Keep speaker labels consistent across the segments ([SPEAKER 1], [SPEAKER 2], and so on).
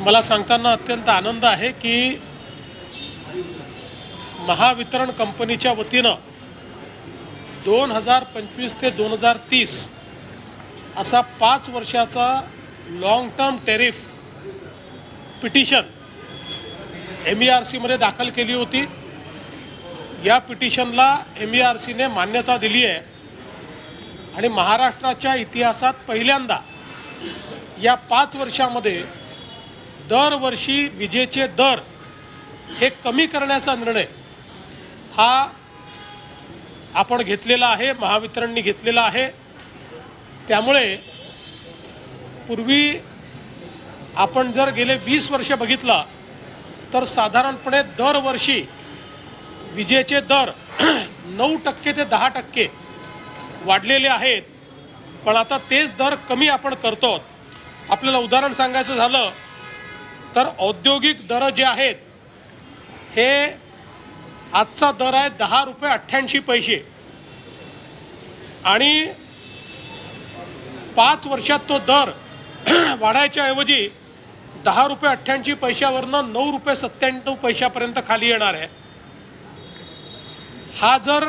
[SPEAKER 1] मला सांगताना अत्यंत आनंद आहे की महावितरण कंपनीच्या वतीनं दोन हजार पंचवीस ते दोन हजार तीस असा पाच वर्षाचा long term tariff petition M E R सीमध्ये दाखल केली होती. या पिटिशनला एम ई आर सीने मान्यता दिली आहे. आणि महाराष्ट्राच्या इतिहासात पहिल्यांदा या पाच वर्षामध्ये दरवर्षी विजेचे दर हे कमी करण्याचा निर्णय हा आपण घेतलेला आहे महावितरणने घेतलेला आहे. त्यामुळे पूर्वी आपण जर गेले वीस वर्ष बघितलं तर साधारणपणे दरवर्षी विजेचे दर नऊ टक्के ते दहा टक्के वाढलेले आहेत. पण आता तेच दर कमी आपण करतो. आपल्याला उदाहरण सांगायचं झालं तर औद्योगिक दर जे आहेत हे आजचा दर आहे दहा रुपये अठ्ठ्याऐंशी पैसे. आणि पाच वर्षात तो दर वाढायच्या ऐवजी दहा रुपये अठ्ठ्याऐंशी पैशावरनं नऊ रुपये सत्त्याण्णव पैशापर्यंत खाली येणार आहे. हा जर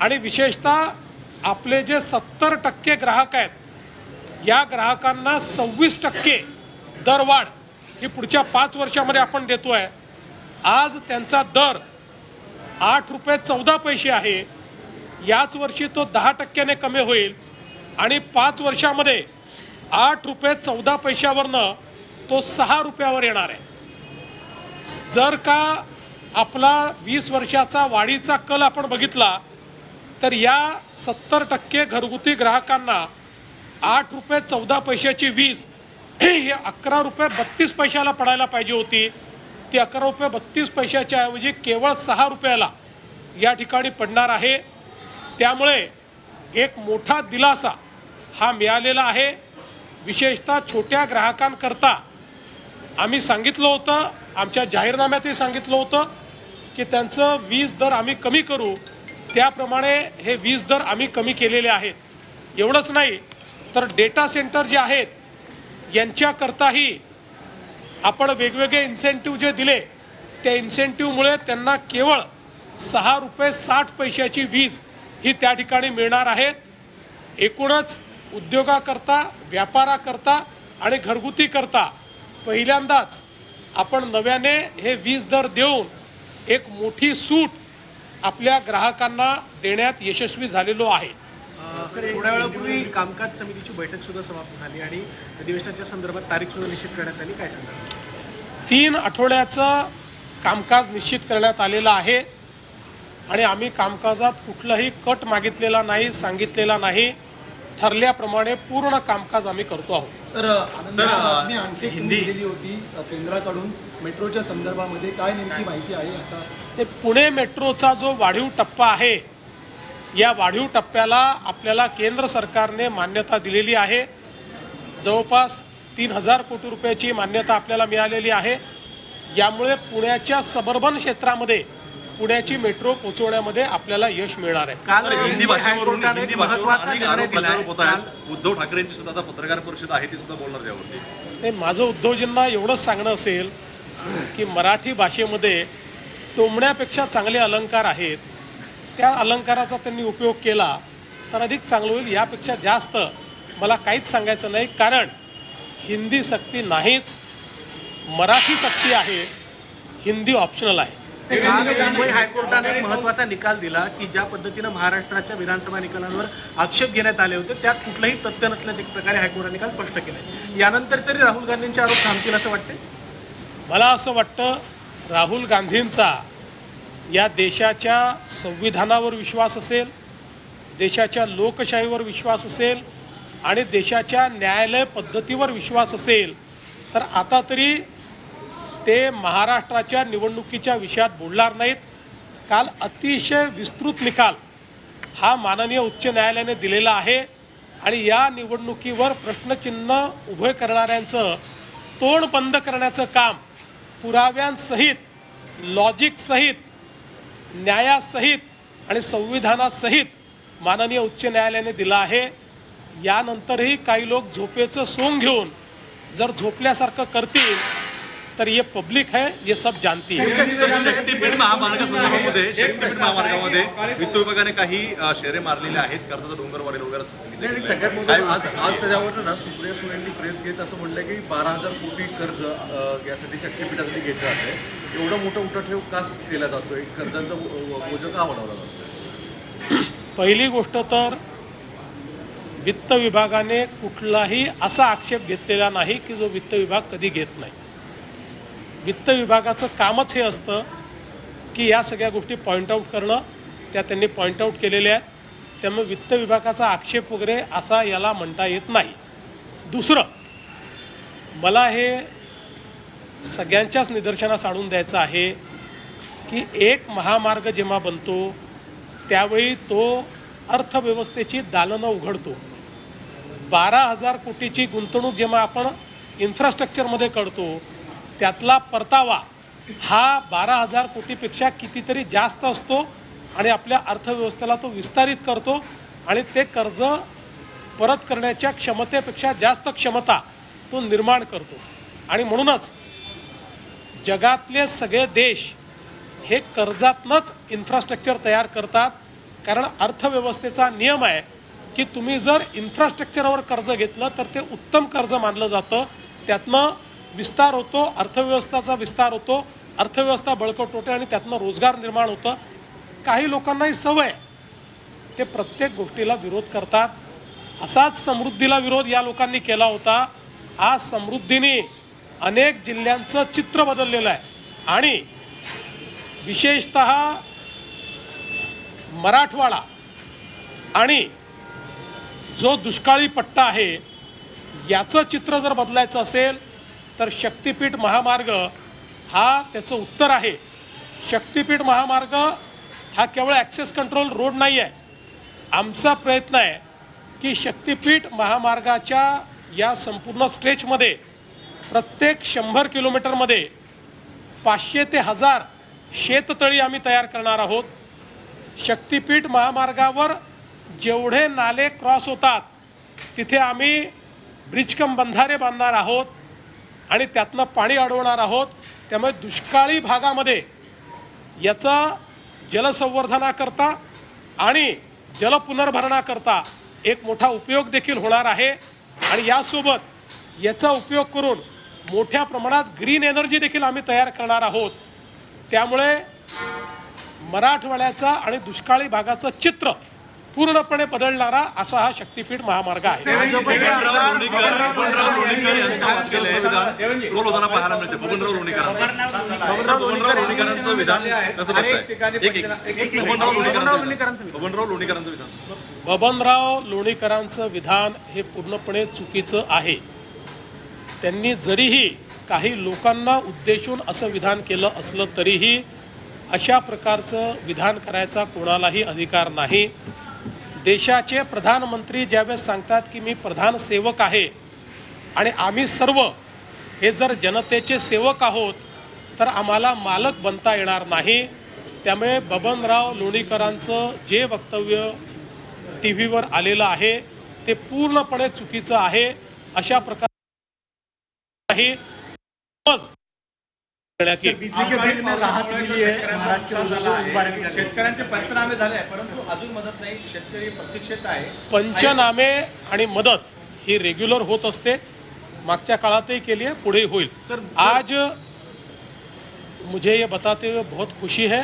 [SPEAKER 1] आणि विशेषतः आपले जे सत्तर टक्के ग्राहक आहेत या ग्राहकांना सव्वीस टक्के दरवाढ ही पुढच्या पाच वर्षामध्ये आपण देतो आहे आज त्यांचा दर आठ रुपये चौदा पैसे आहे. याच वर्षी तो दहा टक्क्याने कमी होईल आणि पाच वर्षामध्ये आठ रुपये चौदा पैशावरनं तो सहा रुपयावर येणार आहे. जर का आपला वीस वर्षाचा वाढीचा कल आपण बघितला तर या सत्तर टक्के घरगुती ग्राहकांना आठ रुपये चौदा पैशाची वीज ही अकरा रुपये बत्तीस पैशाला पडायला पाहिजे होती. ती अकरा रुपये बत्तीस पैशाच्या ऐवजी केवळ सहा रुपयाला या ठिकाणी पडणार आहे. त्यामुळे एक मोठा दिलासा हा मिळालेला आहे. विशेषतः छोट्या ग्राहकांकरता आम्ही सांगितलं होतं आमच्या जाहीरनाम्यातही सांगितलं होतं की त्यांचं वीज दर आम्ही कमी करू. त्याप्रमाणे हे वीज दर आम्ही कमी केलेले आहेत. एवढंच नाही तर डेटा सेंटर जे आहेत यांच्याकरताही आपण वेगवेगळे इन्सेंटिव्ह जे दिले त्या इन्सेंटिव्हमुळे त्यांना केवळ सहा रुपये साठ पैशाची वीज ही त्या ठिकाणी मिळणार आहेत. एकूणच उद्योगाकरता व्यापाराकरता आणि घरगुतीकरता पहिल्यांदाच आपण नव्याने हे वीज दर देऊन एक मोठी सूट आपल्या ग्राहकांना देण्यात यशस्वी झालेलो आहे.
[SPEAKER 2] थोड्या वेळापूर्वी कामकाज समितीची बैठक सुद्धा समाप्त झाली आणि अधिवेशनाच्या संदर्भात तारीख सुद्धा निश्चित करण्यात आली. काय सांगा
[SPEAKER 1] तीन आठवड्याचं कामकाज निश्चित करण्यात आलेलं आहे आणि आम्ही कामकाजात कुठलाही कट मागितलेला नाही सांगितलेला नाही. ठरल्याप्रमाणे पूर्ण कामकाज आम्ही करतो आहोत.
[SPEAKER 3] सर बातमी आणखी दिलेली होती केंद्राकडून. मेट्रोच्या संदर्भामध्ये काय नेमकी माहिती आहे आता?
[SPEAKER 1] ते पुणे मेट्रोचा जो वाढीव टप्पा आहे या वाढीव टप्प्याला आपल्याला केंद्र सरकारने मान्यता दिलेली आहे. जवळपास तीन हजार कोटी रुपयाची मान्यता आपल्याला मिळालेली आहे. यामुळे पुण्याच्या सबर्बन क्षेत्रामध्ये पुण्याची मेट्रो पोहोचवण्यामध्ये आपल्याला यश मिळणार आहे.
[SPEAKER 2] काल
[SPEAKER 4] हिंदी भाषेवरून हिंदी महत्त्वाचा
[SPEAKER 2] निर्णय
[SPEAKER 4] उद्धव ठाकरेंची सुद्धा आता पत्रकार परिषद आहे ती सुद्धा बोलणार यावरती.
[SPEAKER 1] नाही माझं उद्धवजींना एवढंच सांगणं असेल की मराठी भाषेमध्ये टोमण्यापेक्षा चांगले अलंकार आहेत. त्या अलंकाराचा त्यांनी उपयोग केला तर अधिक चांगलं होईल यापेक्षा जास्त मला काहीच सांगायचं नाही. कारण हिंदी सक्ती नाहीच मराठी सक्ती आहे हिंदी ऑप्शनल आहे.
[SPEAKER 2] काल मुंबई हायकोर्टाने एक महत्त्वाचा निकाल दिला की ज्या पद्धतीनं महाराष्ट्राच्या विधानसभा निकालांवर आक्षेप घेण्यात आले होते त्यात कुठलंही तथ्य नसल्याचे प्रकारे हायकोर्टाने निकाल स्पष्ट केले यानंतर तरी राहुल गांधींचे आरोप थांबतील असं वाटते
[SPEAKER 1] मला असं वाटतं राहुल गांधींचा या देशाच्या संविधानावर विश्वास असेल देशाच्या लोकशाहीवर विश्वास असेल आणि देशाच्या न्यायालय पद्धतीवर विश्वास असेल तर आता तरी ते महाराष्ट्राच्या निवडणुकीच्या विषयात बोलणार नाहीत. काल अतिशय विस्तृत निकाल हा माननीय उच्च न्यायालयाने दिलेला आहे आणि या निवडणुकीवर प्रश्नचिन्ह उभे करणाऱ्यांचं तोंड बंद करण्याचं काम पुराव्यांसहित लॉजिकसहित न्यायासहित आणि संविधानासहित माननीय उच्च न्यायालयाने दिलं आहे. यानंतरही काही लोक झोपेचं सोंग घेऊन जर झोपल्यासारखं करतील तर ये पब्लिक है ये सब जानती है।
[SPEAKER 4] शक्तीपीठ महामार्गासंदर्भामध्ये शक्तीपीठ महामार्गामध्ये वित्त विभागाने काही शेरे मारलेले आहेत कर्जाचा डोंगर वाढेल वगैरे असं सांगितलं
[SPEAKER 5] आणि सगळ्यात आज आज त्याच्यावर ना सुप्रिया सुळेंनी प्रेस घेत असं म्हणलं की बारा हजार कोटी कर्ज यासाठी शक्तीपीठासाठी घेतलं जाते एवढं मोठं उठाठेव का केला जातोय? कर्जांचं ओझं का वाढवलं जातोय?
[SPEAKER 1] पहिली गोष्ट तर वित्त विभागाने कुठलाही असा आक्षेप घेतलेला नाही की जो वित्त विभाग कधी घेत नाही. वित्त विभागाचं कामच हे असतं की या सगळ्या गोष्टी पॉईंट आऊट करणं. त्या त्यांनी पॉईंट आऊट केलेल्या आहेत. त्यामुळे वित्त विभागाचा आक्षेप वगैरे असा याला म्हणता येत नाही. दुसरं मला हे सगळ्यांच्याच निदर्शनास आणून द्यायचं आहे की एक महामार्ग जेव्हा बनतो त्यावेळी तो अर्थव्यवस्थेची दालनं उघडतो. बारा हजार कोटीची गुंतवणूक जेव्हा आपण इन्फ्रास्ट्रक्चरमध्ये करतो त्यातला परतावा हा बारा हजार कोटीपेक्षा कितीतरी जास्त असतो आणि आपल्या अर्थव्यवस्थेला तो विस्तारित करतो आणि ते कर्ज परत करण्याच्या क्षमतेपेक्षा जास्त क्षमता तो निर्माण करतो. आणि म्हणूनच जगातले सगळे देश हे कर्जातनंच इन्फ्रास्ट्रक्चर तयार करतात. कारण अर्थव्यवस्थेचा नियम आहे की तुम्ही जर इन्फ्रास्ट्रक्चरवर कर्ज घेतलं तर ते उत्तम कर्ज मानलं जातं. त्यातनं विस्तार होतो अर्थव्यवस्थेचा विस्तार होतो अर्थव्यवस्था बळकट होते आणि त्यातनं रोजगार निर्माण होतं. काही लोकांनाही सवय ते प्रत्येक गोष्टीला विरोध करतात. असाच समृद्धीला विरोध या लोकांनी केला होता. आज समृद्धीने अनेक जिल्ह्यांचं चित्र बदललेलं आहे. आणि विशेषत मराठवाडा आणि जो दुष्काळी पट्टा आहे याचं चित्र जर बदलायचं असेल तर शक्तिपीठ महामार्ग हा त्याचं उत्तर आहे. शक्तिपीठ महामार्ग हा केवळ ॲक्सेस कंट्रोल रोड नाही आहे आमचा प्रयत्न आहे की शक्तिपीठ महामार्गाच्या या संपूर्ण स्ट्रेचमध्ये प्रत्येक शंभर किलोमीटरमध्ये पाचशे ते हजार शेततळी आम्ही तयार करणार आहोत. शक्तिपीठ महामार्गावर जेवढे नाले क्रॉस होतात तिथे आम्ही ब्रिजकम बंधारे बांधणार आहोत. आणि त्यातनं पाणी अडवणार आहोत. त्यामुळे दुष्काळी भागामध्ये याचा जलसंवर्धनाकरता आणि जलपुनर्भरणाकरता एक मोठा उपयोग देखील होणार आहे. आणि यासोबत याचा उपयोग करून मोठ्या प्रमाणात ग्रीन एनर्जी देखील आम्ही तयार करणार आहोत. त्यामुळे मराठवाड्याचा आणि दुष्काळी भागाचं चित्र पूर्णपणे बदलणारा असा हा शक्तिपीठ महामार्ग आहे. बबनराव लोणीकरांचं विधान हे पूर्णपणे चुकीचं आहे. त्यांनी जरीही काही लोकांना उद्देशून असं विधान केलं असलं तरीही अशा प्रकारचं विधान करायचा कोणालाही अधिकार नाही. देशाचे प्रधानमंत्री ज्यावेळेस सांगतात की मी प्रधान सेवक आहे आणि आम्ही सर्व हे जर जनतेचे सेवक आहोत तर आम्हाला मालक बनता येणार नाही. त्यामुळे बबनराव लोणीकरांचं जे वक्तव्य टी व्हीवर आलेलं आहे ते पूर्णपणे चुकीचं आहे. अशा प्रकार आहे करण्यात येईल
[SPEAKER 6] शेतकऱ्यांचे पंचनामे झाले आहे परंतु अजून मदत नाही. शेतकरी प्रतीक्षेत आहे.
[SPEAKER 1] पंचनामे आणि मदत ही रेग्युलर होत असते. मागच्या काळातही केली है पुढे होईल.
[SPEAKER 2] सर,
[SPEAKER 1] आज मुझे ये बताते हुए बहुत खुशी है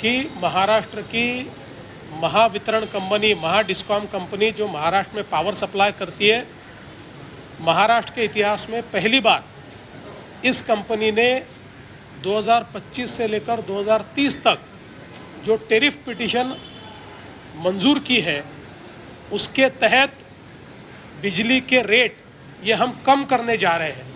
[SPEAKER 1] कि महाराष्ट्र की महावितरण कंपनी महाडिस्कॉम कंपनी जो महाराष्ट्र में पावर सप्लाई करती है महाराष्ट्र के इतिहास में पहली बार इस कंपनी ने 2025 से लेकर 2030 तक जो टेरिफ पिटिशन मंजूर की है, उसके तहत बिजली के रेट ये हम कम करने जा रहे हैं।